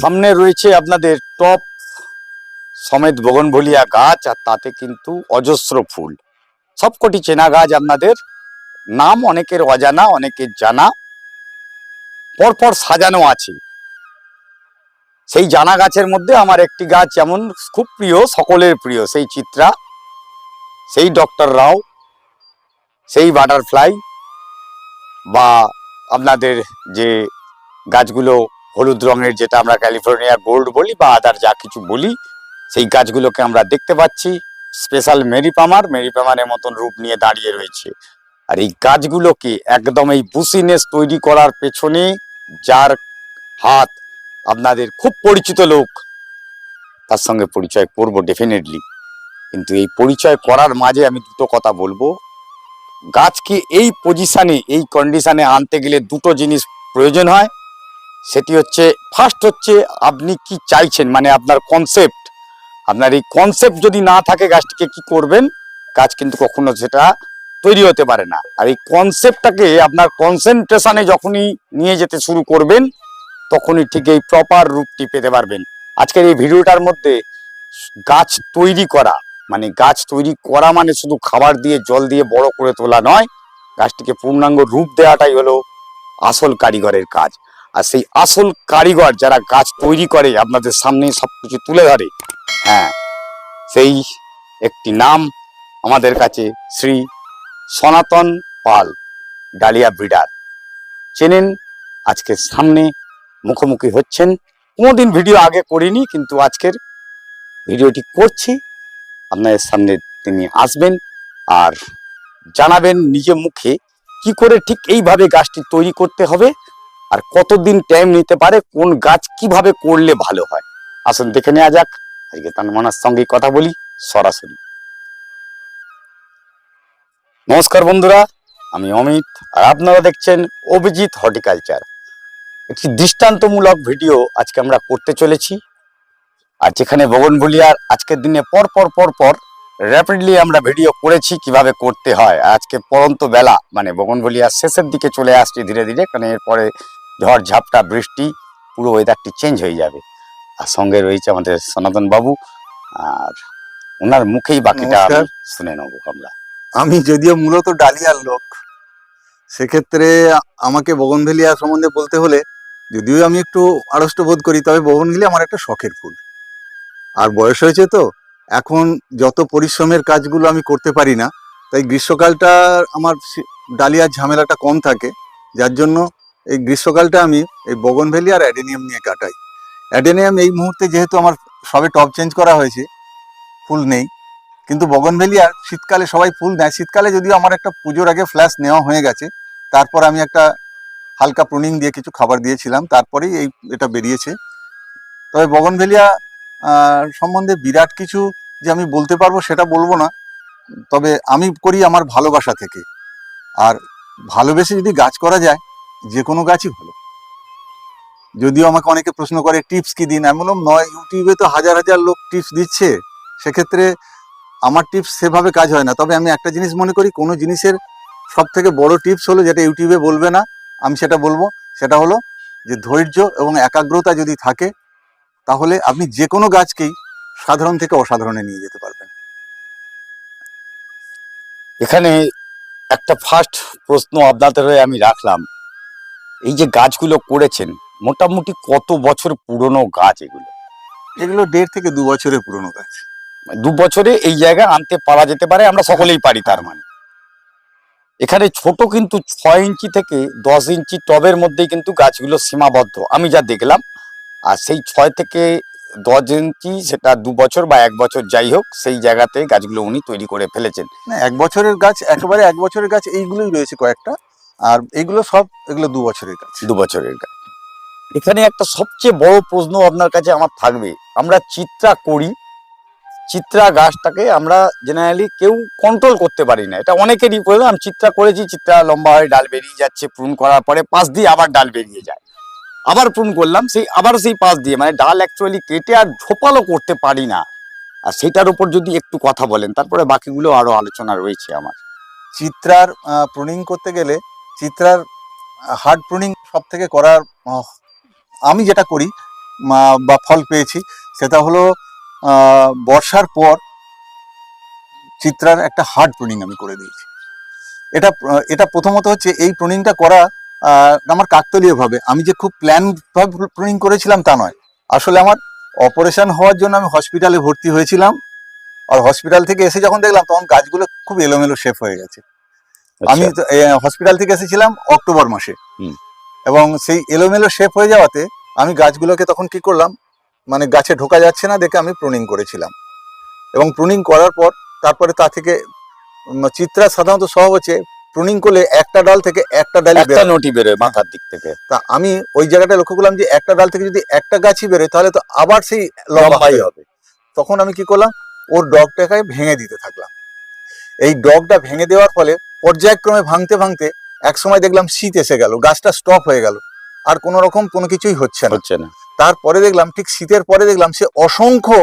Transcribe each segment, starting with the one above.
সামনে রয়েছে আপনাদের টপ সমেত বগনভলিয়া গাছ, আর তাতে কিন্তু অজস্র ফুল। সবকটি চেনা গাছ আপনাদের। নাম অনেকের অজানা, অনেকের জানা। পরপর সাজানো আছে। সেই জানা গাছের মধ্যে আমার একটি গাছ যেমন খুব প্রিয়, সকলের প্রিয়, সেই চিত্রা, সেই ডক্টর রাও। সেই বাটারফ্লাই বা আপনাদের যে গাছগুলো হলুদ রঙের যেটা আমরা ক্যালিফোর্নিয়া গোল্ড বলি বা আদার যা কিছু বলি, সেই গাছগুলোকে আমরা দেখতে পাচ্ছি। স্পেশাল মেরিপামার মেরিপামারের মতন রূপ নিয়ে দাঁড়িয়ে রয়েছে। আর এই গাছগুলোকে একদম এই বুসিনেস তৈরি করার পেছনে যার হাত আপনাদের খুব পরিচিত লোক, তার সঙ্গে পরিচয় করব ডেফিনেটলি কিন্তু এই পরিচয় করার মাঝে আমি দুটো কথা বলব। গাছকে এই পজিশানে এই কন্ডিশানে আনতে গেলে দুটো জিনিস প্রয়োজন হয়। সেটি হচ্ছে ফার্স্ট হচ্ছে, আপনি কি চাইছেন? মানে আপনার কনসেপ্ট আপনার এই কনসেপ্ট যদি না থাকে গাছটিকে, কি করবেন? গাছ কিন্তু কখনো সেটা তৈরি হতে পারে না। আর এই কনসেপ্টটাকে আপনার কনসেন্ট্রেশনে যখনই নিয়ে যেতে শুরু করবেন, তখনই ঠিক এই প্রপার রূপটি পেতে পারবেন। আজকের এই ভিডিওটার মধ্যে গাছ তৈরি করা মানে গাছ তৈরি করা মানে শুধু খাবার দিয়ে, জল দিয়ে বড় করে তোলা নয়, গাছটিকে পূর্ণাঙ্গ রূপ দেওয়াটাই হলো আসল কারিগরের কাজ। আর সেই আসল কারিগর যারা গাছ তৈরি করে, আপনাদের সামনে সবকিছু তুলে ধরে হ্যাঁ সেই একটি নাম আমাদের কাছে শ্রী সনাতন পাল ডালিয়া ব্রিডার। চেনেন, আজকে সামনে মুখোমুখি হচ্ছেন। কোনোদিন ভিডিও আগে করিনি, কিন্তু আজকের ভিডিওটি করছি। আপনাদের সামনে তিনি আসবেন আর জানাবেন নিজে মুখে কি করে ঠিক এইভাবে গাছটি তৈরি করতে হবে আর কতদিন টাইম নিতে পারে, কোন গাছ কীভাবে করলে ভালো হয়। আসুন দেখে নেওয়া যাক। আজকে তার মনার সঙ্গে কথা বলি, সরাসরি। নমস্কার বন্ধুরা, আমি অমিত আর আপনারা দেখছেন অভিজিৎ হর্টিকালচার। একটি দৃষ্টান্তমূলক ভিডিও আজকে আমরা করতে চলেছি। আর যেখানে বগনভুলিয়ার আজকের দিনে পর পর পর পর র্যাপিডলি আমরা ভিডিও করেছি কীভাবে করতে হয়। আজকে পরন্ত বেলা মানে বগনভুলিয়ার শেষের দিকে চলে আসছি ধীরে ধীরে কারণ এরপরে ঝড় ঝাপটা বৃষ্টি পুরো ওয়েদারটি চেঞ্জ হয়ে যাবে। আর সঙ্গে রয়েছে আমাদের সনাতন বাবু আর ওনার মুখেই বাকিটা শুনে নেব আমরা। আমি যদিও মূলত ডালিয়ার লোক সেক্ষেত্রে আমাকে বগনভেলিয়া সম্বন্ধে বলতে হলে যদিও আমি একটু আড়ষ্ট বোধ করি তবে বগনভেলিয়া আমার একটা শখের ফুল। আর বয়স হয়েছে তো, এখন যত পরিশ্রমের কাজগুলো আমি করতে পারি না, তাই গ্রীষ্মকালটা আমার ডালিয়ার ঝামেলাটা কম থাকে, যার জন্য এই গ্রীষ্মকালটা আমি এই বগনভেলি আর অ্যাডেনিয়াম নিয়ে কাটাই। অ্যাডেনিয়াম এই মুহূর্তে যেহেতু আমার সবে টপ চেঞ্জ করা হয়েছে, ফুল নেই, কিন্তু বগনভেলিয়ার শীতকালে সবাই ফুল দেয় শীতকালে যদিও আমার একটা পুজোর আগে ফ্ল্যাশ নেওয়া হয়ে গেছে, তারপর আমি একটা হালকা প্রুনিং দিয়ে কিছু খাবার দিয়েছিলাম, তারপরেই এই এটা বেরিয়েছে। তবে বগনভেলিয়া সম্বন্ধে বিরাট কিছু যে আমি বলতে পারব সেটা বলব না। তবে আমি করি আমার ভালোবাসা থেকে। আর ভালোবেসে যদি গাছ করা যায়, যে কোনো গাছই ভালো। যদিও আমাকে অনেকে প্রশ্ন করে, টিপস কি দিন? বললাম, নয়, ইউটিউবে তো হাজার হাজার লোক টিপস দিচ্ছে। সেক্ষেত্রে আমার টিপস সেভাবে কাজ হয় না। তবে আমি একটা জিনিস মনে করি, কোনো জিনিসের সব থেকে বড় টিপস হলো যেটা ইউটিউবে বলবে না, আমি সেটা বলব। সেটা হলো যে ধৈর্য এবং একাগ্রতা যদি থাকে তাহলে আপনি যে কোনো গাছকেই সাধারণ থেকে অসাধারণে নিয়ে যেতে পারবেন। এখানে একটা ফার্স্ট প্রশ্ন আপনাদের হয়ে আমি রাখলাম। এই যে গাছগুলো করেছেন মোটামুটি কত বছর পুরনো গাছ এগুলো? এগুলো দেড় থেকে দু বছরের পুরনো গাছ। দু বছরে এই জায়গায় আনতে পারা যেতে পারে আমরা সকলেই পারি তার মানে। এখানে ছোট কিন্তু ছয় ইঞ্চি থেকে দশ ইঞ্চি টবের মধ্যেই কিন্তু গাছগুলো সীমাবদ্ধ। আমি যা দেখলাম আর সেই ছয় থেকে দশ ইঞ্চি সেটা দু বছর বা এক বছর যাই হোক সেই জায়গাতে গাছগুলো উনি তৈরি করে ফেলেছেন। না এক বছরের গাছ একেবারে এক বছরের গাছ এইগুলোই রয়েছে কয়েকটা। আর এইগুলো সব এগুলো দু বছরের গাছ। দু বছরের গাছ। এখানে একটা সবচেয়ে বড় প্রশ্ন আপনার কাছে আমার থাকবে। আমরা চিত্রা করি চিত্রা গাছটাকে আমরা জেনারেলি কেউ কন্ট্রোল করতে পারি না। এটা অনেকেরই প্রয়োজন। আমি চিত্রা করেছি চিত্রা লম্বা হয়ে ডাল বেরিয়ে যাচ্ছে পূরণ করার পরে পাশ দিয়ে আবার ডাল বেরিয়ে যায়। আবার প্রুন করলাম, সেই আবার সেই পাশ দিয়ে মানে ডাল অ্যাকচুয়ালি কেটে আর ঝোপালো করতে পারি না। আর সেটার উপর যদি একটু কথা বলেন, তারপরে বাকিগুলো আরও আলোচনা রয়েছে আমার। চিত্রার প্রুনিং করতে গেলে চিত্রার হার্ড প্রুনিং সব থেকে করার আমি যেটা করি বা ফল পেয়েছি, সেটা হলো বর্ষার পর চিত্রার একটা হার্ড প্রুনিং আমি করে দিয়েছি। এটা এটা প্রথমত হচ্ছে এই প্রুনিংটা করা আমার কাকতলীয় ভাবে। আমি যে খুব প্ল্যান প্রুনিং করেছিলাম তা নয়। আসলে আমার অপারেশন হওয়ার জন্য আমি হসপিটালে ভর্তি হয়েছিলাম। আর হসপিটাল থেকে এসে যখন দেখলাম তখন গাছগুলো খুব এলোমেলো শেপ হয়ে গেছে। আমি আচ্ছা, হসপিটাল থেকে এসেছিলাম অক্টোবর মাসে। এবং সেই এলোমেলো শেপ হয়ে যাওয়াতে আমি গাছগুলোকে তখন কি করলাম মানে গাছে ঢোকা যাচ্ছে না দেখে আমি প্রুনিং করেছিলাম। এবং প্রুনিং করার পর তারপরে তা থেকে চিত্রা সাধারণত স্বভাব হচ্ছে প্রুনিং করলে একটা ডাল থেকে একটা ডাল একটা নটি বেরোয় মাথার দিক থেকে। তা আমি ওই জায়গাটা লক্ষ্য করলাম যে একটা ডাল থেকে যদি একটা গাছই বেরোয় তাহলে তো আবার সেই লম্বাই হবে। তখন আমি কি করলাম ওর ডগটাকে ভেঙে দিতে থাকলাম। এই ডগটা ভেঙে দেওয়ার ফলে পর্যায়ক্রমে ভাঙতে ভাঙতে এক সময় দেখলাম শীত এসে গেল গাছটা স্টপ হয়ে গেল। আর কোনো রকম কোনো কিছুই হচ্ছে না। হচ্ছে না। তারপরে দেখলাম ঠিক শীতের পরে দেখলাম সে অসংখ্য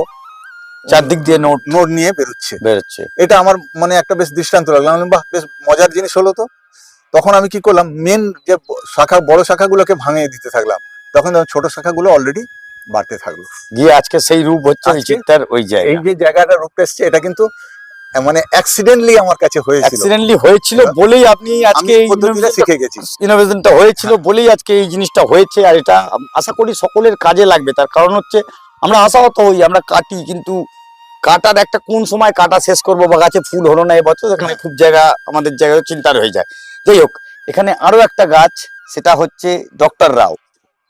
চারদিক দিয়ে নোট নোট নিয়ে বেরোচ্ছে। বেরোচ্ছে। এটা আমার মানে একটা বেশ দৃষ্টান্ত লাগল। আমি বাহ বেশ মজার জিনিস হলো তো। তখন আমি কি করলাম মেন যে শাখা বড় শাখাগুলোকে ভাঙিয়ে দিতে থাকলাম। তখন ছোট শাখাগুলো অলরেডি বাড়তে থাকল। গিয়ে আজকে সেই রূপ হচ্ছে ওই চিত্তার ওই এই যে জায়গাটা রূপ এসছে এটা কিন্তু মানে অ্যাক্সিডেন্টলি আমার কাছে হয়েছিল। অ্যাক্সিডেন্টলি হয়েছিল বলেই আপনি আজকে এই পদ্ধতিটা শিখে গেছি। ইনোভেশনটা হয়েছিল বলেই আজকে এই জিনিসটা হয়েছে আর এটা আশা করি সকলের কাজে লাগবে। তার কারণ হচ্ছে আমরা আশাহত হই আমরা কাটি কিন্তু কাটার একটা কোন সময় কাটা শেষ করব বা গাছে ফুল হলো না এবছর এখানে খুব জায়গা আমাদের জায়গায় চিন্তার হয়ে যায়। যাই হোক এখানে আরও একটা গাছ সেটা হচ্ছে ডক্টর রাও।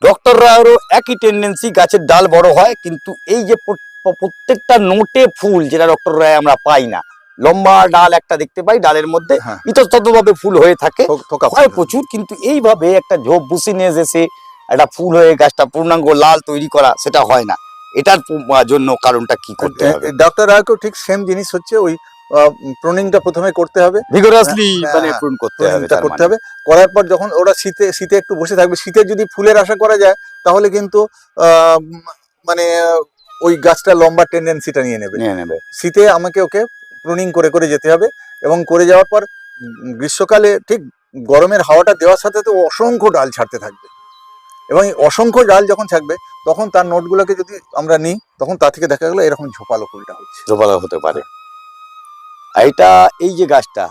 ডক্টর রাওরও একই টেন্ডেন্সি গাছের ডাল বড় হয় কিন্তু এই যে প্র- প্র- প্রত্যেকটা নোটে ফুল যেটা ডক্টর রায় আমরা পাই না লম্বা ডাল একটা দেখতে পাই ডালের মধ্যে হ্যাঁ। ইতস্ততভাবে ফুল হয়ে থাকে থোকা হয় প্রচুর কিন্তু এইভাবে একটা ঝোপ বুসিনেস এসে একটা ফুল হয়ে গাছটা পূর্ণাঙ্গ লাল তৈরি করা সেটা হয় না। এটার জন্য কারণটা কি করতে হবে? ডক্টর রায়কেও ঠিক সেম জিনিস হচ্ছে ওই প্রুনিংটা প্রথমে করতে হবে। ভিগোরাসলি হ্যাঁ, মানে হ্যাঁ, পূরণ করতে হবে প্রুনিংটা তার করতে মানে। হবে। করার পর যখন ওরা শীতে শীতে একটু বসে থাকবে শীতে যদি ফুলের আশা করা যায় তাহলে কিন্তু আহ, মানে ওই গাছটা লম্বা টেন্ডেন্সিটা নিয়ে নেবে। নিয়ে নেবে। শীতে আমাকে ওকে প্রুনিং করে করে যেতে হবে এবং করে যাওয়ার পর গ্রীষ্মকালে ঠিক গরমের হাওয়াটা দেওয়ার সাথে তো অসংখ্য ডাল ছাড়তে থাকবে। এবং এই অসংখ্য ডাল যখন থাকবে তখন তার নোটগুলোকে যদি আমরা নিই তখন তা থেকে দেখা গেলো এরকম ঝোপালো ফুলটা হচ্ছে। জোপালা হতে পারে। আর এটা এই যে গাছটা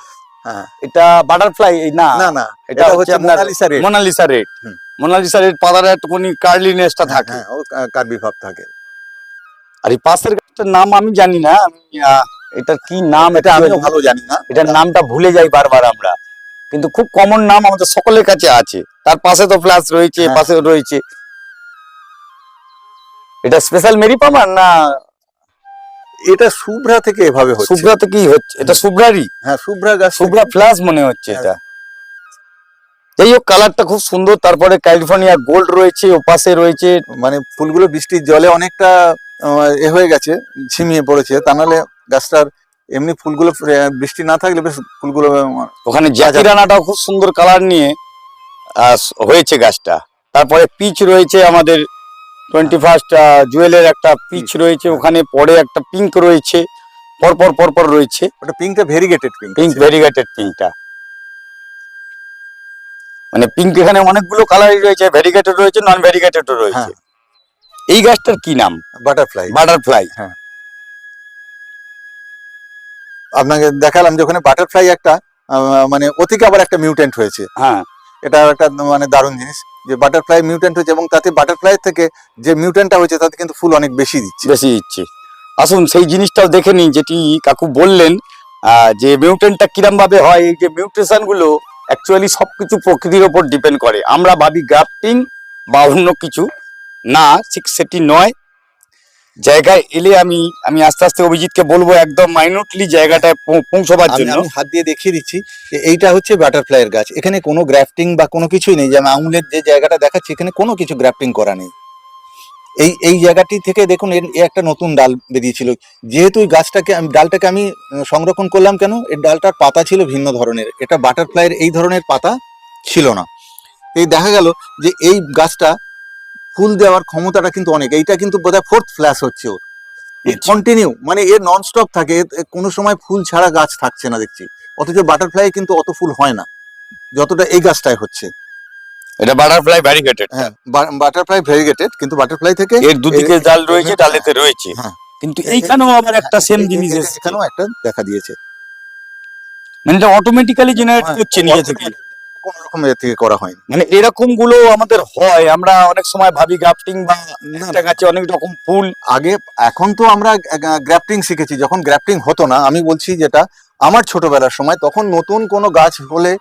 হ্যাঁ। এটা বাটারফ্লাই না না না এটা হচ্ছে Monalisa red Monalisa red. Monalisa red পাতার একটুখানি কার্লিনেসটা থাকে। হ্যাঁ কার্বি ভাব থাকে। আর এই পাশের গাছটার নাম আমি জানি না আমি এটার কি নাম এটা আমিও ভালো জানি না। এটার নামটা ভুলে যাই বারবার আমরা। কিন্তু খুব কমন নাম আমাদের সকলের কাছে আছে। তার পাশে তো ফ্ল্যাশ রয়েছে হ্যাঁ। পাশে রয়েছে। এটা স্পেশাল মেরি পামার না? এটা শুভ্রা থেকে এভাবে হচ্ছে। শুভ্রা কি হচ্ছে। এটা শুভ্রারই। হ্যাঁ শুভ্রা গাছ শুভ্রা ফ্ল্যাশ মনে হচ্ছে। এটা। যাই হোক কালারটা খুব সুন্দর। তারপরে ক্যালিফোর্নিয়া গোল্ড রয়েছে ও পাশে রয়েছে। মানে ফুলগুলো বৃষ্টির জলে অনেকটা এ হয়ে গেছে ঝিমিয়ে পড়েছে। তা নাহলে গাছটার এমনি ফুলগুলো বৃষ্টি না থাকলে বেশ ফুলগুলো ওখানে জ্যাকি রানাটাও খুব সুন্দর কালার নিয়ে হয়েছে গাছটা। তারপরে পিচ রয়েছে আমাদের টোয়েন্টি ফার্স্ট জুয়েলের একটা পিচ রয়েছে ওখানে পরে একটা পিঙ্ক রয়েছে পরপর পরপর রয়েছে। ওটা পিঙ্কটা ভেরিগেটেড পিঙ্ক পিঙ্ক ভেরিগেটেড পিঙ্কটা মানে পিঙ্ক এখানে অনেকগুলো কালারই রয়েছে ভেরিগেটেড রয়েছে নন ভেরিগেটেডও রয়েছে এই গাছটার কি নাম? বাটারফ্লাই বাটারফ্লাই আপনাকে দেখালাম যে ওখানে বাটারফ্লাই একটা মানে অতিকে আবার একটা মিউটেন্ট হয়েছে। হ্যাঁ। এটা একটা মানে দারুণ জিনিস যে বাটারফ্লাই মিউটেন্ট হয়েছে এবং তাতে বাটারফ্লাই থেকে যে মিউটেন্টটা হয়েছে তাতে কিন্তু ফুল অনেক বেশি দিচ্ছে। বেশি দিচ্ছে। আসুন সেই জিনিসটাও দেখে নিই যেটি কাকু বললেন যে মিউটেন্টটা কিরম ভাবে হয় এই যে মিউটেশনগুলো অ্যাকচুয়ালি সবকিছু প্রকৃতির ওপর ডিপেন্ড করে। আমরা ভাবি গ্রাফটিং বা অন্য কিছু। না ঠিক সেটি নয়। জায়গায় এলে আমি আমি আস্তে আস্তে অভিজিৎকে বলব একদম মাইনুটলি জায়গাটায় পৌ- পৌঁছবার জন্য। আমি হাত দিয়ে দেখিয়ে দিচ্ছি যে এইটা হচ্ছে বাটারফ্লাই এর গাছ। এখানে কোনো গ্রাফটিং বা কোনো কিছুই নেই। যে আমি আঙুলের যে জায়গাটা দেখাচ্ছি এখানে কোনো কিছু গ্রাফটিং করা নেই। এই এই জায়গাটি থেকে দেখুন এর একটা নতুন ডাল বেরিয়েছিল। যেহেতু এই গাছটাকে আমি ডালটাকে আমি সংরক্ষণ করলাম কেন? এর ডালটার পাতা ছিল ভিন্ন ধরনের। এটা বাটারফ্লাইয়ের এই ধরনের পাতা ছিল না। এই দেখা গেল যে এই গাছটা ফুল দেওয়ার ক্ষমতাটা কিন্তু অনেক। এইটা কিন্তু বোধহয় ফোর্থ ফ্ল্যাশ হচ্ছে ওর। কন্টিনিউ মানে এর নন স্টপ থাকে কোনো সময় ফুল ছাড়া গাছ থাকছে না দেখছি। অথচ বাটারফ্লাই কিন্তু অত ফুল হয় না যতটা এই গাছটায় হচ্ছে। এটা বাটারফ্লাই ভ্যারিগেটেড হ্যাঁ বাটারফ্লাই ভেরিগেটেড কিন্তু বাটারফ্লাই থেকে এর দুদিকে জাল রয়েছে ডালেতে রয়েছে। হ্যাঁ। কিন্তু এইখানেও আবার একটা সেম জিনিস এখানেও একটা দেখা দিয়েছে। মানে এটা অটোমেটিক্যালি জেনারেট করছে নিজে থেকে। কোন রকম থেকে করা হয়নি। মানে এরকমগুলো আমাদের হয় আমরা অনেক সময় ভাবি গ্রাফটিং বা একটা গাছে অনেক রকম ফুল। আগে এখন তো আমরা গ্রাফটিং শিখেছি যখন গ্রাফটিং হতো না আমি বলছি যেটা আমার ছোটবেলার সময় তখন নতুন কোনো গাছ হলে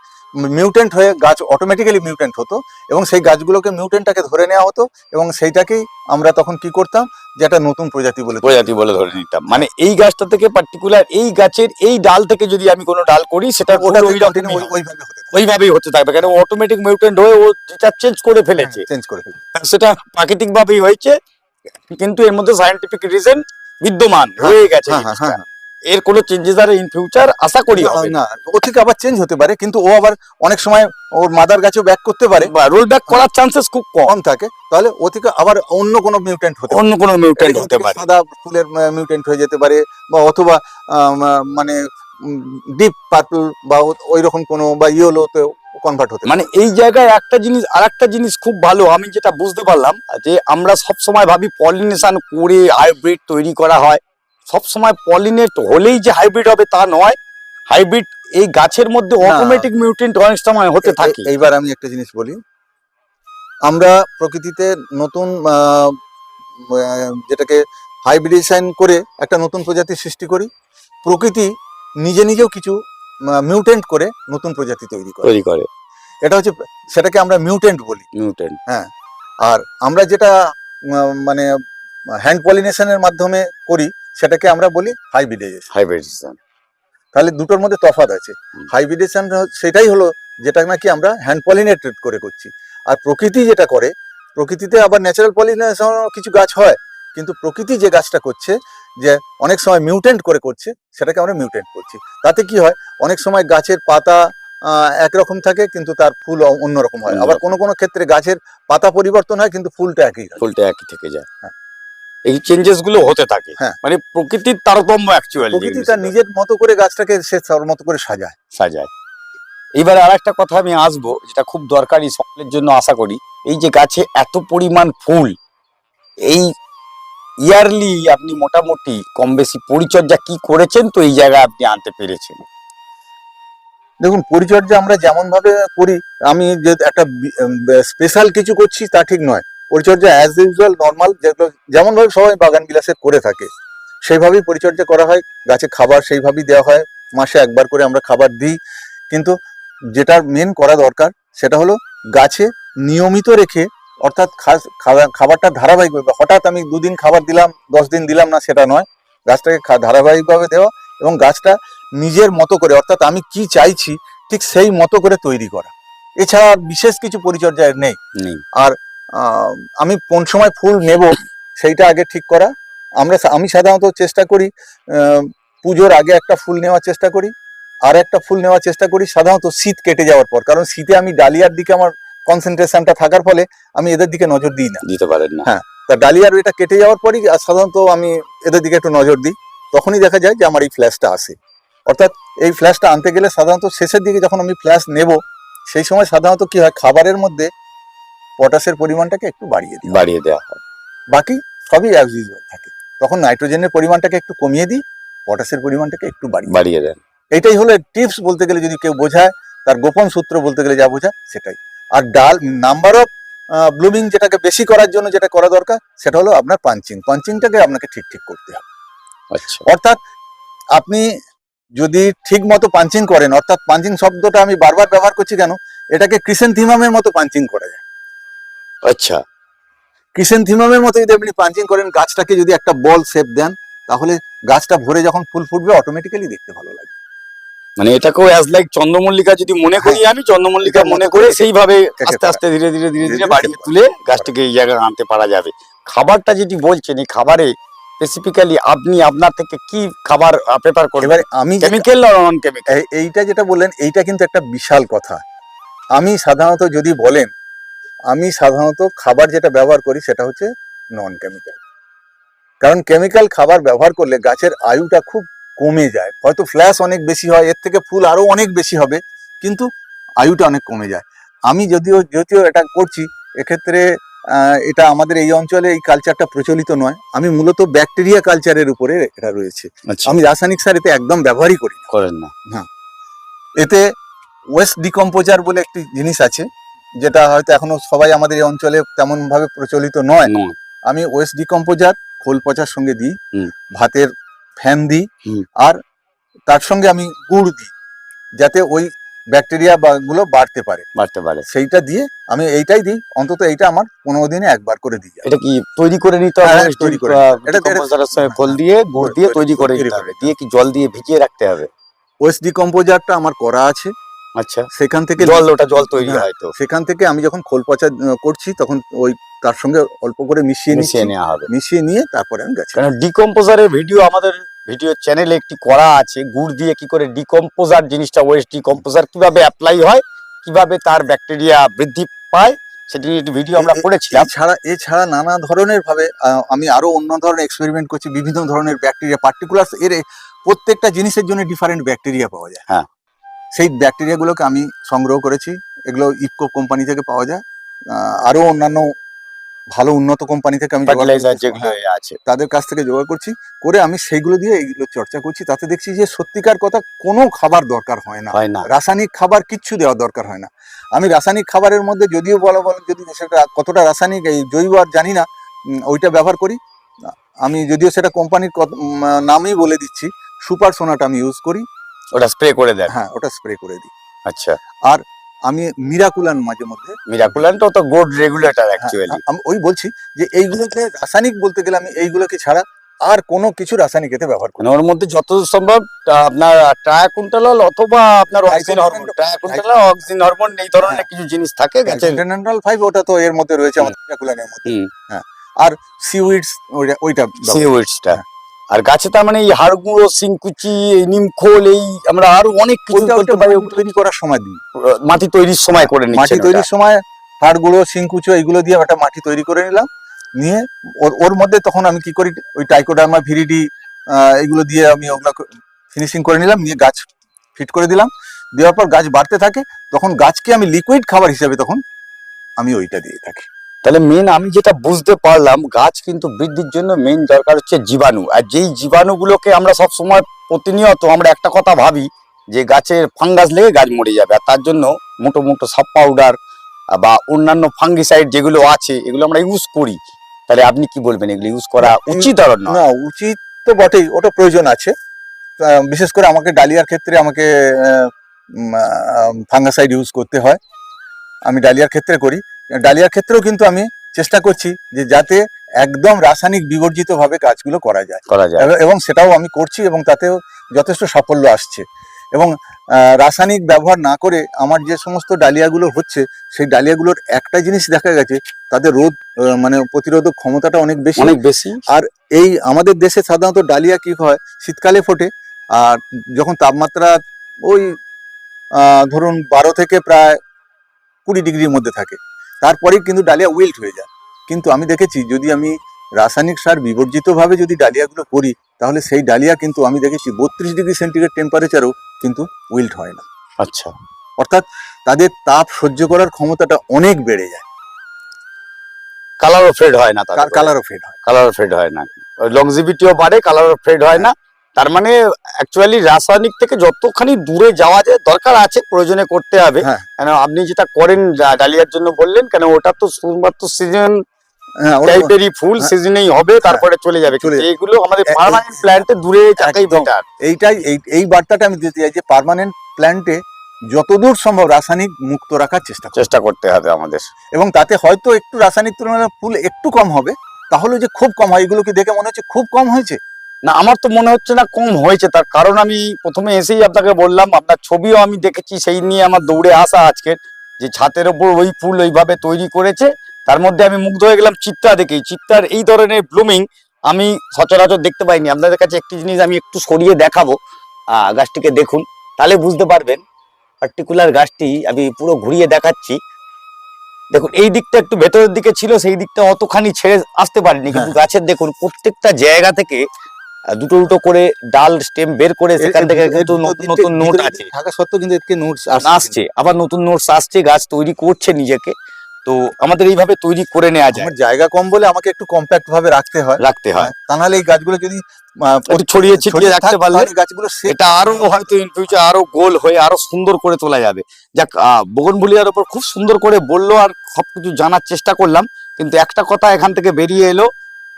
মিউটেন্ট হয়ে গাছ অটোমেটিক্যালি মিউটেন্ট হতো এবং সেই গাছগুলোকে মিউটেন্টটাকে ধরে নেওয়া হতো এবং সেইটাকেই আমরা তখন কি করতাম যে একটা নতুন প্রজাতি বলে প্রজাতি বলে ধরে নিতাম। মানে এই গাছটা থেকে পার্টিকুলার এই গাছের এই ডাল থেকে যদি আমি কোনো ডাল করি সেটা ওটা ওইভাবেই হতে থাকবে কেন অটোমেটিক মিউটেন্ট হয়ে ও যেটা চেঞ্জ করে ফেলেছে। চেঞ্জ করে ফেলি সেটা প্রাকৃতিকভাবেই হয়েছে কিন্তু এর মধ্যে সায়েন্টিফিক রিজন বিদ্যমান হয়ে গেছে হ্যাঁ হ্যাঁ হ্যাঁ। এর কোনো চেঞ্জেস আর ইন ফিউচার আশা করি না, ও থেকে আবার চেঞ্জ হতে পারে কিন্তু ও আবার অনেক সময় ওর মাদার গাছেও ব্যাক করতে পারে। বা রোল ব্যাক করার চান্সেস খুব কম। থাকে তাহলে ও থেকে আবার অন্য কোনো মিউটেন্ট হতে অন্য কোনো মিউটেন্ট হতে পারে। সাদা ফুলের মিউটেন্ট হয়ে যেতে পারে বা অথবা মানে ডিপ পার্পল বা ওই রকম কোনো বা ইয়েলোতে কনভার্ট হতে মানে এই জায়গায় একটা জিনিস আর একটা জিনিস খুব ভালো আমি যেটা বুঝতে পারলাম যে আমরা সব সময় ভাবি পলিনেশন করে হাইব্রিড তৈরি করা হয়। সব সময় পলিনেট হলেই যে হাইব্রিড হবে তা নয়। হাইব্রিড এই গাছের মধ্যে অটোমেটিক মিউটেন্ট অনেক সময় হতে থাকে। এইবার আমি একটা জিনিস বলি। আমরা প্রকৃতিতে নতুন যেটাকে হাইব্রিডেশন করে একটা নতুন প্রজাতির সৃষ্টি করি। প্রকৃতি নিজে নিজেও কিছু মিউটেন্ট করে নতুন প্রজাতি তৈরি করে। তৈরি করে। এটা হচ্ছে সেটাকে আমরা মিউটেন্ট বলি। মিউটেন্ট হ্যাঁ। আর আমরা যেটা মানে হ্যান্ড পলিনেশনের মাধ্যমে করি সেটাকে আমরা বলি হাইব্রিডাইজেশন হাইব্রিডেশন তাহলে দুটোর মধ্যে তফাৎ আছে। হাইব্রিডেশন সেটাই হলো যেটা নাকি আমরা হ্যান্ড পলিনেটেড করে করছি। আর প্রকৃতি যেটা করে প্রকৃতিতে আবার ন্যাচারাল পলিনেশন কিছু গাছ হয় কিন্তু প্রকৃতি যে গাছটা করছে যে অনেক সময় মিউটেন্ট করে করছে সেটাকে আমরা মিউটেন্ট করছি। তাতে কি হয় অনেক সময় গাছের পাতা একরকম থাকে কিন্তু তার ফুল অন্যরকম হয়। আবার কোনো কোনো ক্ষেত্রে গাছের পাতা পরিবর্তন হয় কিন্তু ফুলটা একই ফুলটা একই থেকে যায়। হ্যাঁ। এই চেঞ্জেসগুলো হতে থাকে। হ্যাঁ। মানে প্রকৃতির তারতম্য অ্যাকচুয়ালি প্রকৃতি তার নিজের মতো করে গাছটাকে সে তার মতো করে সাজায়। সাজায়। এবার আর একটা কথা আমি আসব যেটা খুব দরকারি সকলের জন্য আশা করি। এই যে গাছে এত পরিমাণ ফুল এই ইয়ারলি আপনি মোটামুটি কম বেশি পরিচর্যা কি করেছেন তো এই জায়গায় আপনি আনতে পেরেছেন? দেখুন পরিচর্যা আমরা যেমন ভাবে করি আমি যে একটা স্পেশাল কিছু করছি তা ঠিক নয়। পরিচর্যা অ্যাজ ইউজুয়াল নর্মাল যেগুলো যেমনভাবে সবাই বাগান বিলাসে করে থাকে সেইভাবেই পরিচর্যা করা হয় গাছে খাবার সেইভাবেই দেওয়া হয় মাসে একবার করে আমরা খাবার দিই কিন্তু যেটা মেন করা দরকার সেটা হলো গাছে নিয়মিত রেখে অর্থাৎ খাবারটা ধারাবাহিকভাবে হঠাৎ আমি দুদিন খাবার দিলাম দশ দিন দিলাম না সেটা নয় গাছটাকে ধারাবাহিকভাবে দেওয়া এবং গাছটা নিজের মতো করে অর্থাৎ আমি কি চাইছি ঠিক সেই মতো করে তৈরি করা। এছাড়া বিশেষ কিছু পরিচর্যা এর নেই। আহ, আমি কোন সময় ফুল নেব সেইটা আগে ঠিক করা। আমরা আমি সাধারণত চেষ্টা করি পুজোর আগে একটা ফুল নেওয়ার চেষ্টা করি আর একটা ফুল নেওয়ার চেষ্টা করি সাধারণত শীত কেটে যাওয়ার পর কারণ শীতে আমি ডালিয়ার দিকে আমার কনসেন্ট্রেশনটা থাকার ফলে আমি এদের দিকে নজর দিই না। দিতে পারেন না। হ্যাঁ। তা ডালিয়ার এটা কেটে যাওয়ার পরই আর সাধারণত আমি এদের দিকে একটু নজর দিই তখনই দেখা যায় যে আমার এই ফ্ল্যাশটা আসে। অর্থাৎ এই ফ্ল্যাশটা আনতে গেলে সাধারণত শেষের দিকে যখন আমি ফ্ল্যাশ নেব সেই সময় সাধারণত কি হয় খাবারের মধ্যে পটাশের পরিমাণটাকে একটু বাড়িয়ে দিই বাড়িয়ে দেওয়া হয়। বাকি সবই অ্যাজ ইউজুয়াল থাকে। তখন নাইট্রোজেনের পরিমাণটাকে একটু কমিয়ে দিই পটাশের পরিমাণটাকে একটু বাড়িয়ে বাড়িয়ে দেন। এটাই হলো টিপস বলতে গেলে যদি কেউ বোঝায় তার গোপন সূত্র বলতে গেলে যা বোঝায় সেটাই। আর ডাল নাম্বার অফ ব্লুমিং যেটাকে বেশি করার জন্য যেটা করা দরকার সেটা হলো আপনার পাঞ্চিং। পাঞ্চিংটাকে আপনাকে ঠিক ঠিক করতে হবে। আচ্ছা। অর্থাৎ আপনি যদি ঠিক মতো পাঞ্চিং করেন অর্থাৎ পাঞ্চিং শব্দটা আমি বারবার ব্যবহার করছি কেন? এটাকে ক্রিসেন থিমামের মতো পাঞ্চিং করা যায়। আচ্ছা। ক্রিসেন থিমামের মতো যদি আপনি পাঞ্চিং করেন গাছটাকে যদি একটা বল শেপ দেন তাহলে গাছটা ভরে যখন ফুল ফুটবে অটোমেটিক্যালি দেখতে ভালো লাগবে মানে এটাকেও অ্যাজ লাইক চন্দ্রমল্লিকা যদি মনে করি আমি চন্দ্রমল্লিকা মনে করে সেইভাবে আস্তে আস্তে ধীরে ধীরে ধীরে ধীরে বাড়িয়ে তুলে গাছটাকে এই জায়গায় আনতে পারা যাবে। খাবারটা যেটি বলছেন এই খাবারে স্পেসিফিক্যালি আপনি আপনার থেকে কি খাবার প্রেফার করবেন? এবারে আমি কেমিক্যাল আর নন কেমিক্যাল এইটা যেটা বললেন এইটা কিন্তু একটা বিশাল কথা। আমি সাধারণত যদি বলেন আমি সাধারণত খাবার যেটা ব্যবহার করি সেটা হচ্ছে নন কেমিক্যাল কারণ কেমিক্যাল খাবার ব্যবহার করলে গাছের আয়ুটা খুব কমে যায়। হয়তো ফ্ল্যাশ অনেক বেশি হয় এর থেকে ফুল আরও অনেক বেশি হবে কিন্তু আয়ুটা অনেক কমে যায়। আমি যদিও যদিও এটা করছি এক্ষেত্রে এটা আমাদের এই অঞ্চলে এই কালচারটা প্রচলিত নয়। আমি মূলত ব্যাকটেরিয়া কালচারের উপরে এটা রয়েছে। আচ্ছা। আমি রাসায়নিক সার এতে একদম ব্যবহারই করি। করেন না। হ্যাঁ। এতে ওয়েস্ট ডিকম্পোজার বলে একটি জিনিস আছে। যেটা হয়তো এখনও সবাই আমাদের এই অঞ্চলে তেমন ভাবে প্রচলিত নয়। আমি ওয়েস্ট ডিকম্পোজার খোল পচার সঙ্গে দিই ভাতের ফ্যান দিই হুম। আর তার সঙ্গে আমি গুড় দিই যাতে ওই ব্যাকটেরিয়া বা গুলো বাড়তে পারে। বাড়তে পারে। সেইটা দিয়ে আমি এইটাই দিই অন্তত এইটা আমার পনেরো দিনে একবার করে দিই এটা কি তৈরি করে নিতে হবে? হ্যাঁ, তৈরি করে। এটা- খোল দিয়ে গুড় দিয়ে তৈরি করে নিতে হবে। দিয়ে কি জল দিয়ে ভিজিয়ে রাখতে হবে? ওয়েস্ট ডিকম্পোজারটা আমার করা আছে। আচ্ছা। সেখান থেকে জল ওটা জল তৈরি হ্যাঁ, হয়তো সেখান থেকে আমি যখন খোল পচা করছি তখন ওই তার সঙ্গে অল্প করে মিশিয়ে মিশিয়ে নেওয়া হবে। মিশিয়ে নিয়ে তারপরে আমি গাছে কারণ ডিকম্পোজারের ভিডিও আমাদের ভিডিও চ্যানেলে একটি করা আছে গুড় দিয়ে কি করে ডিকম্পোজার জিনিসটা ওয়েস্ট ডিকম্পোজার কীভাবে অ্যাপ্লাই হয় কীভাবে তার ব্যাকটেরিয়া বৃদ্ধি পায় সেটি একটি ভিডিও আমরা করেছিলাম। এছাড়া এছাড়া নানা ধরনের ভাবে আমি আরও অন্য ধরনের এক্সপেরিমেন্ট করছি বিভিন্ন ধরনের ব্যাকটেরিয়া পার্টিকুলার এর প্রত্যেকটা জিনিসের জন্য ডিফারেন্ট ব্যাকটেরিয়া পাওয়া যায়। হ্যাঁ। সেই ব্যাকটেরিয়াগুলোকে আমি সংগ্রহ করেছি। এগুলো ইফকো কোম্পানি থেকে পাওয়া যায়। আহ, আরও অন্যান্য ভালো উন্নত কোম্পানি থেকে আমি হ্যাঁ, আছে। তাদের কাছ থেকে জোগাড় করছি। করে আমি সেইগুলো দিয়ে এইগুলো চর্চা করছি। তাতে দেখছি যে সত্যিকার কথা কোনো খাবার দরকার হয় না। হয় না। রাসায়নিক খাবার কিচ্ছু দেওয়া দরকার হয় না। আমি রাসায়নিক খাবারের মধ্যে যদিও বলো বলো যদি সেটা কতটা রাসায়নিক এই জৈব আর জানি না ওইটা ব্যবহার করি। আমি যদিও সেটা কোম্পানির নামই বলে দিচ্ছি। সুপার সোনাটা আমি ইউজ করি। ওটা স্প্রে করে দেন? হ্যাঁ ওটা স্প্রে করে দিই। আচ্ছা। আর আমি মিরাকুলান মাঝে মধ্যে মিরাকুলানটা তো তো গোড রেগুলেটর অ্যাকচুয়ালি আমি ওই বলছি যে এইগুলোকে রাসায়নিক বলতে গেলে আমি এইগুলোকে ছাড়া আর কোনো কিছু রাসায়নিক এতে ব্যবহার করি। মানে ওর মধ্যে যত সম্ভব আপনার ট্রায়াকুন্টালল অথবা আপনার auxin hormone triacontanol auxin hormone এই ধরনের হ্যাঁ। কিছু জিনিস থাকে গাছের কন্টিনেন্টাল ফাইভ ওটা তো এর মধ্যে রয়েছে আমাদের মিরাকুলানের মধ্যে। হ্যাঁ। আর সিউইডস ওইটা ওইটা আর গাছে তার মানে এই হাড়গুঁড়ো সিংকুচি এই নিমখোল এই আমরা আরও অনেক কিছু করতে পারি। তৈরি করার সময় দিই। মাটি তৈরির সময় করে নিই মাটি তৈরির সময় হাড় গুঁড়ো সিংকুচো এগুলো দিয়ে একটা মাটি তৈরি করে নিলাম। নিয়ে ওর ওর মধ্যে তখন আমি কি করি ওই টাইকোডার্মা ভিরিডি এগুলো দিয়ে আমি ওগুলো ফিনিশিং করে নিলাম নিয়ে গাছ ফিট করে দিলাম। দেওয়ার পর গাছ বাড়তে থাকে তখন গাছকে আমি লিকুইড খাবার হিসেবে তখন আমি ওইটা দিয়ে থাকি। তাহলে মেন আমি যেটা বুঝতে পারলাম গাছ কিন্তু বৃদ্ধির জন্য মেন দরকার হচ্ছে জীবাণু। আর যেই জীবাণুগুলোকে আমরা সব সময় প্রতিনিয়ত আমরা একটা কথা ভাবি যে গাছের ফাঙ্গাস লেগে গাছ মরে যাবে। আর তার জন্য মোটো মোটো সাপ পাউডার বা অন্যান্য ফাঙ্গিসাইড যেগুলো আছে এগুলো আমরা ইউজ করি। তাহলে আপনি কি বলবেন? এগুলো ইউজ করা উচিত আর না উচিত তো বটেই ওটা প্রয়োজন আছে। বিশেষ করে আমাকে ডালিয়ার ক্ষেত্রে আমাকে ফাঙ্গাসাইড ইউজ করতে হয়। আমি ডালিয়ার ক্ষেত্রে করি। ডালিয়ার ক্ষেত্রেও কিন্তু আমি চেষ্টা করছি যে যাতে একদম রাসায়নিক বিবর্জিত ভাবে কাজগুলো করা যায়। করা যায়। এবং- সেটাও আমি করছি এবং তাতেও যথেষ্ট সাফল্য আসছে। এবং রাসায়নিক ব্যবহার না করে আমার যে সমস্ত ডালিয়াগুলো হচ্ছে সেই ডালিয়াগুলোর একটা জিনিস দেখা গেছে তাদের রোদ আহ, মানে প্রতিরোধক ক্ষমতাটা অনেক বেশি। অনেক বেশি। আর এই আমাদের দেশে সাধারণত ডালিয়া কি হয় শীতকালে ফোটে। আর যখন তাপমাত্রা ওই ধরুন বারো থেকে প্রায় কুড়ি ডিগ্রির মধ্যে থাকে। তারপরেই কিন্তু ডালিয়া উইল্ট হয়ে যায়। কিন্তু আমি দেখেছি যদি আমি রাসায়নিক সার বিবর্জিতভাবে যদি ডালিয়াগুলো করি তাহলে সেই ডালিয়া কিন্তু আমি দেখেছি বত্রিশ ডিগ্রি সেন্টিগ্রেড টেম্পারেচারও কিন্তু উইল্ট হয় না। আচ্ছা। অর্থাৎ তাদের তাপ সহ্য করার ক্ষমতাটা অনেক বেড়ে যায়। কালারও ফেড হয় না তার কালারও ফেড হয়। কালার ফেড হয় না। লংজিভিটিও বাড়ে কালার ফেড হয় না। তার মানে অ্যাকচুয়ালি রাসায়নিক থেকে যতখানি দূরে যাওয়া যায় দরকার আছে প্রয়োজনে করতে হবে। হ্যাঁ। কেন আপনি যেটা করেন ডালিয়ার জন্য বললেন কেন ওটা তো শুধুমাত্র সিজন হ্যাঁ টাইপেরই ফুল হ্যাঁ। সিজনেই হবে তারপরে চলে যাবে। আমাদের পার্মানেন্ট প্ল্যান্টে দূরে থাকাই বেটার এইটাই এই এই বার্তাটা আমি দিতে চাই যে পার্মানেন্ট প্ল্যান্টে যতদূর সম্ভব রাসায়নিক মুক্ত রাখার চেষ্টা চেষ্টা করতে হবে আমাদের। এবং তাতে হয়তো একটু রাসায়নিক তুলনায় ফুল একটু কম হবে তাহলে যে খুব কম হয় এগুলো কি দেখে মনে হচ্ছে খুব কম হয়েছে? না আমার তো মনে হচ্ছে না কম হয়েছে। তার কারণ আমি প্রথমে এসেই আপনাকে বললাম আপনার ছবিও আমি দেখেছি সেই নিয়ে আমার দৌড়ে আসা আজকে যে ছাতের ওপর ওই ফুল ওইভাবে তৈরি করেছে তার মধ্যে আমি মুগ্ধ হয়ে গেলাম চিত্তা দেখেই চিত্তার এই ধরনের ব্লুমিং আমি সচরাচর দেখতে পাইনি। আপনাদের কাছে একটি জিনিস আমি একটু সরিয়ে দেখাবো আহ, গাছটিকে দেখুন তাহলে বুঝতে পারবেন। পার্টিকুলার গাছটি আমি পুরো ঘুরিয়ে দেখাচ্ছি। দেখুন এই দিকটা একটু ভেতরের দিকে ছিল সেই দিকটা অতখানি ছেড়ে আসতে পারিনি। কিন্তু গাছের দেখুন প্রত্যেকটা জায়গা থেকে দুটো দুটো করে ডাল স্টেম বের করে সেখান থেকে কিন্তু নতুন নতুন নোট আছে। থাকা সত্ত্বেও কিন্তু এতে নোটস আসছে। আবার নতুন নোটস আসছে গাছ তৈরি করছে নিজেকে। তো আমাদের এইভাবে তৈরি করে নেওয়া যায়। আমার জায়গা কম বলে আমাকে একটু কম্প্যাক্ট ভাবে রাখতে হয়। রাখতে হয়। তা নাহলে এই গাছগুলো যদি একটু ছড়িয়ে ছিটিয়ে রাখতে পারলে গাছগুলো সেটা আরও হয়তো ইন ফিউচার আরও গোল হয়ে আরও সুন্দর করে তোলা যাবে। যাক বগনভুলিয়ার উপর খুব সুন্দর করে বলল আর সবকিছু জানার চেষ্টা করলাম। কিন্তু একটা কথা এখান থেকে বেরিয়ে এলো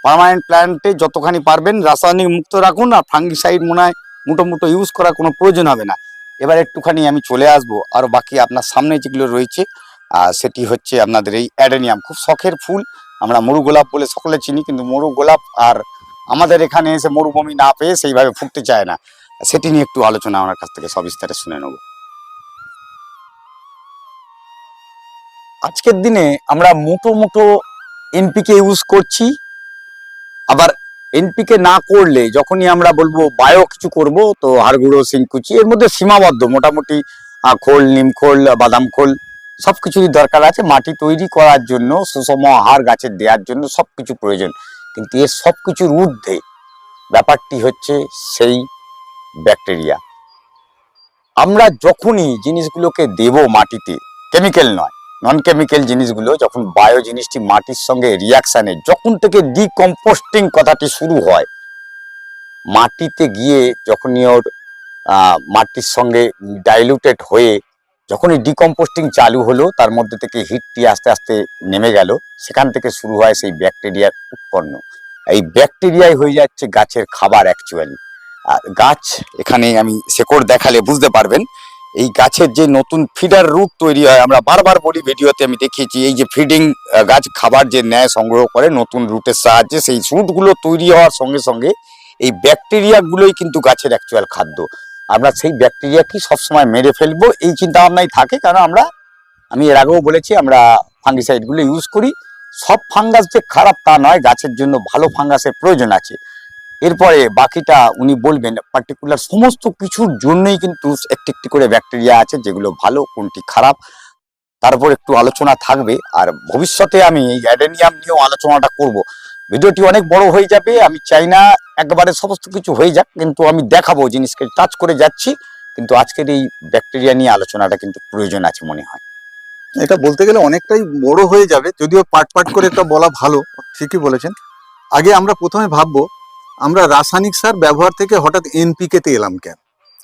পার্মানেন্ট প্ল্যান্টে যতখানি পারবেন রাসায়নিক মুক্ত রাখুন আর ফাঙ্গিসাইড মনে হয় মুটো ইউজ করার কোনো প্রয়োজন হবে না। এবার একটুখানি আমি চলে আসব আর বাকি আপনার সামনে যেগুলো রয়েছে সেটি হচ্ছে আপনাদের এই অ্যাডেনিয়াম। খুব শখের ফুল, আমরা মরু গোলাপ বলে সকলে চিনি, কিন্তু মরু গোলাপ আর আমাদের এখানে এসে মরুভূমি না পেয়ে সেইভাবে ফুটতে চায় না। সেটি নিয়ে একটু আলোচনা আমার কাছ থেকে সবিস্তারে শুনে নেব। আজকের দিনে আমরা মোটো মোটো এনপিকে ইউজ করছি। আবার এনপিকে না করলে যখনই আমরা বলব বায়ো কিছু করব, তো হাড়গুঁড়ো সিংকুচি এর মধ্যে সীমাবদ্ধ, মোটামুটি খোল, নিম খোল, বাদাম খোল সবকিছুরই দরকার আছে। মাটি তৈরি করার জন্য, সুষম আহার গাছের দেওয়ার জন্য সবকিছু প্রয়োজন। কিন্তু এর সবকিছুর ঊর্ধ্বে ব্যাপারটি হচ্ছে সেই ব্যাকটেরিয়া। আমরা যখনই জিনিসগুলোকে দেব মাটিতে, কেমিক্যাল নয় নন কেমিক্যাল জিনিসগুলো যখন বায়ো জিনিসটি মাটির সঙ্গে রিয়াকশানে যখন থেকে ডিকম্পোস্টিং কথাটি শুরু হয়, মাটিতে গিয়ে যখনই ওর মাটির সঙ্গে ডাইলুটেড হয়ে যখনই ডিকম্পোস্টিং চালু হলো, তার মধ্যে থেকে হিটটি আস্তে আস্তে নেমে গেল, সেখান থেকে শুরু হয় সেই ব্যাকটেরিয়ার উৎপন্ন। এই ব্যাকটেরিয়াই হয়ে যাচ্ছে গাছের খাবার অ্যাকচুয়ালি আর গাছ এখানে আমি শেকড় দেখালে বুঝতে পারবেন এই গাছের যে নতুন ফিডার রুট তৈরি হয়, আমরা বারবার বলি ভিডিওতে আমি দেখিয়েছি, এই যে ফিডিং গাছ খাবার যে ন্যায় সংগ্রহ করে নতুন রুটের সাহায্যে, সেই রুটগুলো তৈরি হওয়ার সঙ্গে সঙ্গে এই ব্যাকটেরিয়াগুলোই কিন্তু গাছের অ্যাকচুয়াল খাদ্য। আমরা সেই ব্যাকটেরিয়াকে সবসময় মেরে ফেলব, এই চিন্তা ভাবনাই থাকে, কারণ আমরা, আমি এর আগেও বলেছি, আমরা ফাঙ্গিসাইডগুলো ইউজ করি। সব ফাঙ্গাস যে খারাপ তা নয়, গাছের জন্য ভালো ফাঙ্গাসের প্রয়োজন আছে। এরপরে বাকিটা উনি বলবেন পার্টিকুলার সমস্ত কিছুর জন্যই কিন্তু একটি একটি করে ব্যাকটেরিয়া আছে যেগুলো ভালো, কোনটি খারাপ, তার উপর একটু আলোচনা থাকবে। আর ভবিষ্যতে আমি এই অ্যাডেনিয়াম নিয়েও আলোচনাটা করব। ভিডিওটি অনেক বড় হয়ে যাবে, আমি চাই না একবারে সমস্ত কিছু হয়ে যাক, কিন্তু আমি দেখাবো, জিনিসকে টাচ করে যাচ্ছি, কিন্তু আজকের এই ব্যাকটেরিয়া নিয়ে আলোচনাটা কিন্তু প্রয়োজন আছে মনে হয়। এটা বলতে গেলে অনেকটাই বড় হয়ে যাবে, যদিও পার্ট পার্ট করে এটা বলা ভালো, ঠিকই বলেছেন। আগে আমরা প্রথমে ভাববো আমরা রাসায়নিক সার ব্যবহার থেকে হঠাৎ এনপিকে তে এলাম কেন?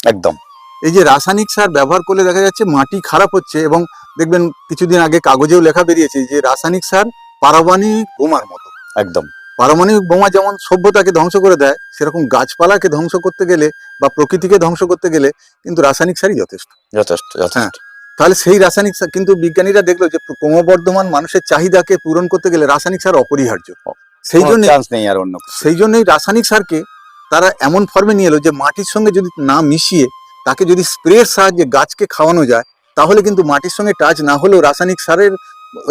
একদম। এই যে রাসায়নিক সার ব্যবহার করলে দেখা যাচ্ছে মাটি খারাপ হচ্ছে এবং দেখবেন কিছুদিন আগে কাগজেও লেখা বেরিয়েছে যে রাসায়নিক সার পারমাণবিক বোমার মতো। একদম। পারমাণবিক বোমা যেমন সভ্যতাকে ধ্বংস করে দেয় সেরকম গাছপালাকে ধ্বংস করতে গেলে বা প্রকৃতিকে ধ্বংস করতে গেলে কিন্তু রাসায়নিক সারই যথেষ্ট। যথেষ্ট যথেষ্ট। তাহলে সেই রাসায়নিক সার কিন্তু বিজ্ঞানীরা দেখল যে ক্রমবর্ধমান মানুষের চাহিদাকে পূরণ করতে গেলে রাসায়নিক সার অপরিহার্য। সেই জন্য চান্স নেই আর অন্য। সেই জন্যই রাসায়নিক সারকে তারা এমন ফর্মে নিয়ে এলো যে মাটির সঙ্গে যদি না মিশিয়ে তাকে যদি স্প্রের সাহায্যে গাছকে খাওয়ানো যায় তাহলে কিন্তু মাটির সঙ্গে টাচ না হলেও রাসায়নিক সারের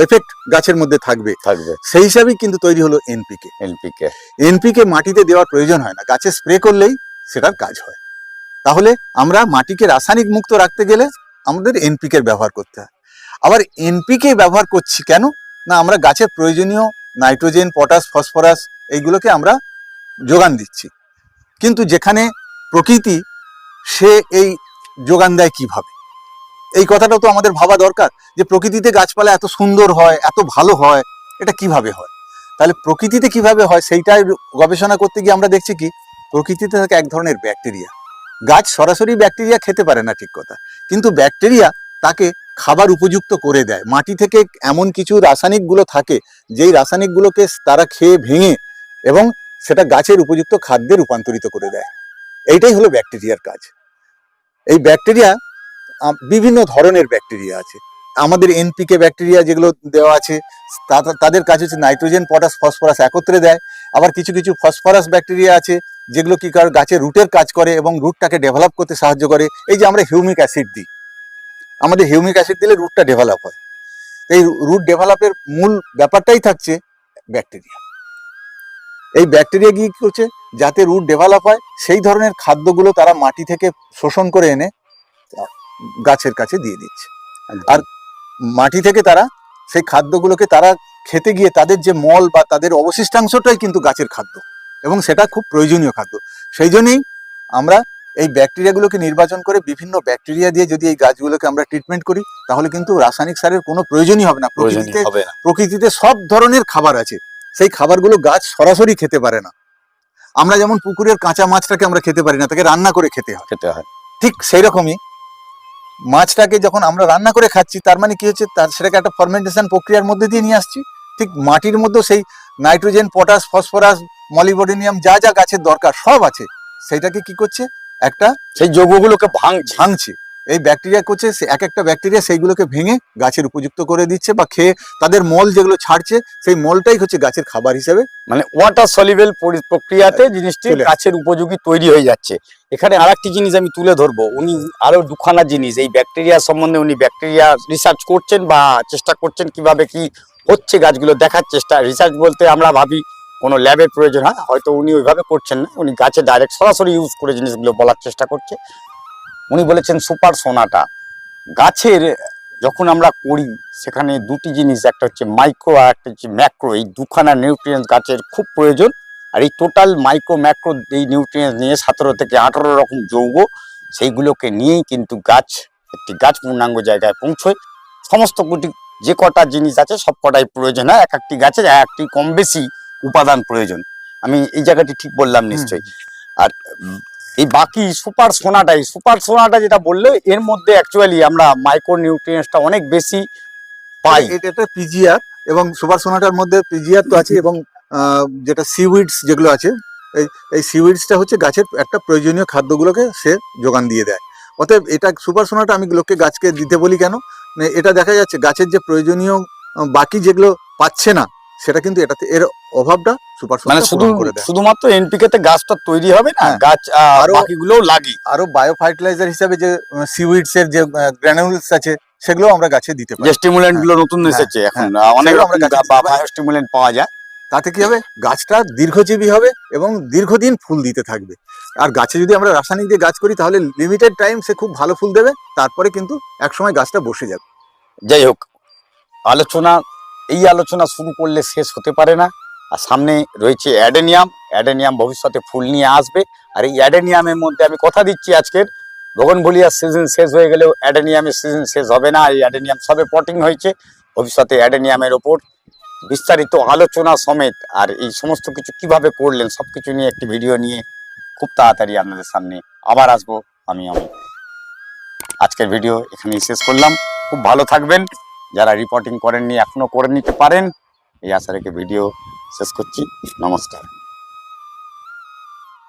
এফেক্ট গাছের মধ্যে থাকবে। থাকবে। সেই হিসাবেই কিন্তু তৈরি হলো এনপিকে এনপিকে এনপিকে মাটিতে দেওয়ার প্রয়োজন হয় না। গাছে স্প্রে করলেই সেটার কাজ হয়। তাহলে আমরা মাটিকে রাসায়নিক মুক্ত রাখতে গেলে আমাদের এনপিকে ব্যবহার করতে হয়। আবার এনপিকে ব্যবহার করছি কেন? না আমরা গাছের প্রয়োজনীয় নাইট্রোজেন, পটাশ, ফসফরাস এইগুলোকে আমরা যোগান দিচ্ছি। কিন্তু যেখানে প্রকৃতি সে এই যোগান দেয় কীভাবে? এই কথাটাও তো আমাদের ভাবা দরকার যে প্রকৃতিতে গাছপালা এত সুন্দর হয়, এত ভালো হয়, এটা কীভাবে হয়? তাহলে প্রকৃতিতে কীভাবে হয় সেইটাই গবেষণা করতে গিয়ে আমরা দেখছি কি, প্রকৃতিতে থাকে এক ধরনের ব্যাকটেরিয়া। গাছ সরাসরি ব্যাকটেরিয়া খেতে পারে না ঠিক কথা, কিন্তু ব্যাকটেরিয়া তাকে খাবার উপযুক্ত করে দেয়। মাটি থেকে এমন কিছু রাসায়নিকগুলো থাকে, যেই রাসায়নিকগুলোকে তারা খেয়ে ভেঙে এবং সেটা গাছের উপযুক্ত খাদ্যে রূপান্তরিত করে দেয়। এইটাই হলো ব্যাকটেরিয়ার কাজ। এই ব্যাকটেরিয়া বিভিন্ন ধরনের ব্যাকটেরিয়া আছে। আমাদের এনপিকে ব্যাকটেরিয়া যেগুলো দেওয়া আছে তাদের কাজ হচ্ছে নাইট্রোজেন, পটাশ, ফসফরাস একত্রে দেয়। আবার কিছু কিছু ফসফরাস ব্যাকটেরিয়া আছে, যেগুলো কি করে গাছের রুটের কাজ করে এবং রুটটাকে ডেভেলপ করতে সাহায্য করে। এই যে আমরা হিউমিক অ্যাসিড দিই। আমাদের হিউমিক অ্যাসিড দিলে রুটটা ডেভেলপ হয়। এই রুট ডেভেলপের মূল ব্যাপারটাই থাকছে ব্যাকটেরিয়া এই ব্যাকটেরিয়া কি করছে? যাতে রুট ডেভেলপ হয় সেই ধরনের খাদ্যগুলো তারা মাটি থেকে শোষণ করে এনে গাছের কাছে দিয়ে দিচ্ছে। আর মাটি থেকে তারা সেই খাদ্যগুলোকে তারা খেতে গিয়ে তাদের যে মল বা তাদের অবশিষ্টাংশটাই কিন্তু গাছের খাদ্য। এবং সেটা খুব প্রয়োজনীয় খাদ্য। সেই জন্যই আমরা এই ব্যাকটেরিয়াগুলোকে নির্বাচন করে বিভিন্ন ব্যাকটেরিয়া দিয়ে যদি এই গাছগুলোকে আমরা ট্রিটমেন্ট করি তাহলে কিন্তু রাসায়নিক সারের কোনো প্রয়োজনই হবে না। প্রকৃতিতে প্রকৃতিতে সব ধরনের খাবার আছে। সেই খাবারগুলো গাছ সরাসরি খেতে পারে না। আমরা যেমন পুকুরের কাঁচা মাছটাকে আমরা খেতে পারি না তাকে রান্না করে খেতে হয়। খেতে হয়। ঠিক সেই রকমই মাছটাকে যখন আমরা রান্না করে খাচ্ছি তার মানে কি হচ্ছে? তার সেটাকে একটা ফার্মেন্টেশন প্রক্রিয়ার মধ্যে দিয়ে নিয়ে আসছি। ঠিক মাটির মধ্যেও সেই নাইট্রোজেন পটাশ ফসফরাস মলিবডেনিয়াম যা যা গাছের দরকার সব আছে সেইটাকে কি করছে? একটা সেই যৌগগুলোকে ভাঙছে ভাঙছে। এই ব্যাকটেরিয়া করছে এক একটা ব্যাকটেরিয়া সেইগুলোকে ভেঙে গাছের উপযুক্ত করে দিচ্ছে বা খেয়ে তাদের মল যেগুলো ছাড়ছে সেই মলটাই হচ্ছে গাছের খাবার হিসেবে মানে ওয়াটার সলিবেল প্রক্রিয়াতে জিনিসটি গাছের উপযোগী তৈরি হয়ে যাচ্ছে। এখানে আরেকটি জিনিস আমি তুলে ধরবো। উনি আরও দুখানা জিনিস এই ব্যাকটেরিয়া সম্বন্ধে উনি ব্যাকটেরিয়া রিসার্চ করছেন বা চেষ্টা করছেন কীভাবে কি হচ্ছে গাছগুলো দেখার চেষ্টা। রিসার্চ বলতে আমরা ভাবি কোনো ল্যাবের প্রয়োজন হয় হয়তো উনি ওইভাবে করছেন না। উনি গাছে ডাইরেক্ট সরাসরি ইউজ করে জিনিসগুলো বলার চেষ্টা করছে। উনি বলেছেন সুপার সোনাটা। গাছের যখন আমরা করি, সেখানে দুটি জিনিস, একটা হচ্ছে মাইক্রো আর একটা হচ্ছে ম্যাক্রো এই দুখানা নিউট্রিয়েন্স গাছের খুব প্রয়োজন। আর এই টোটাল মাইক্রো ম্যাক্রো এই নিউট্রিয়েন্স নিয়ে সতেরো থেকে আঠারো রকম যৌগ, সেইগুলোকে নিয়েই কিন্তু গাছ একটি গাছ পূর্ণাঙ্গ জায়গায় পৌঁছয়। সমস্ত কোটি, যে কটা জিনিস আছে সব কটাই প্রয়োজন হয়। এক একটি গাছের এক একটি কম বেশি উপাদান প্রয়োজন। আমি এই জায়গাটি ঠিক বললাম নিশ্চয়ই। আর এই বাকি সুপার সোনাটাই সুপার সোনাটা যেটা বললে এর মধ্যে অ্যাকচুয়ালি আমরা মাইক্রো নিউট্রিয়েন্টসটা অনেক বেশি পাই। এটা পিজিআর এবং সুপার সোনাটার মধ্যে পিজিআর তো আছে এবং যেটা সিউইডস যেগুলো আছে এই এই সিউইডসটা হচ্ছে গাছের একটা প্রয়োজনীয় খাদ্যগুলোকে সে যোগান দিয়ে দেয়। অতএব এটা সুপার সোনাটা আমি লোককে গাছকে দিতে বলি কেন? মানে এটা দেখা যাচ্ছে গাছের যে প্রয়োজনীয় বাকি যেগুলো পাচ্ছে না সেটা কিন্তু এটাতে এর অভাবটা সুপার মানে শুধু শুধুমাত্র এনপিকে তে গাছটা তৈরি হবে না হ্যাঁ। গাছ আরো- বাকিগুলোও লাগি। আরও বায়ো ফার্টিলাইজার হিসাবে যে সিউইডস এর যে গ্র্যানুলস আছে সেগুলো আমরা গাছে দিতে পারি। যে স্টিমুলেন্টগুলো নতুন হ্যাঁ, এসেছে এখন হ্যাঁ। অনেক সেগুলো রকম বায়ো স্টিমুলেন্ট পাওয়া যায়। তাতে কি হবে? গাছটা দীর্ঘজীবী হবে এবং দীর্ঘদিন ফুল দিতে থাকবে। আর গাছে যদি আমরা রাসায়নিক দিয়ে গাছ করি তাহলে লিমিটেড টাইম সে খুব ভালো ফুল দেবে তারপরে কিন্তু একসময় গাছটা বসে যাবে। যাই হোক আলোচনা এই আলোচনা শুরু করলে শেষ হতে পারে না। আর সামনে রয়েছে অ্যাডেনিয়াম। অ্যাডেনিয়াম ভবিষ্যতে ফুল নিয়ে আসবে। আর এই অ্যাডেনিয়ামের মধ্যে আমি কথা দিচ্ছি আজকের। বগনভলিয়ার সিজন শেষ হয়ে গেলেও অ্যাডেনিয়ামের সিজন শেষ হবে না। এই অ্যাডেনিয়াম সবে পটিং হয়েছে। ভবিষ্যতে অ্যাডেনিয়ামের ওপর বিস্তারিত আলোচনা সমেত আর এই সমস্ত কিছু কীভাবে করলেন সব কিছু নিয়ে একটি ভিডিও নিয়ে খুব তাড়াতাড়ি আপনাদের সামনে আবার আসব আমি আমি আজকের ভিডিও এখানেই শেষ করলাম। খুব ভালো থাকবেন। যারা রিপোর্টিং করেননি এখনও করে নিতে পারেন। এই আশা রেখে ভিডিও শেষ করছি। নমস্কার।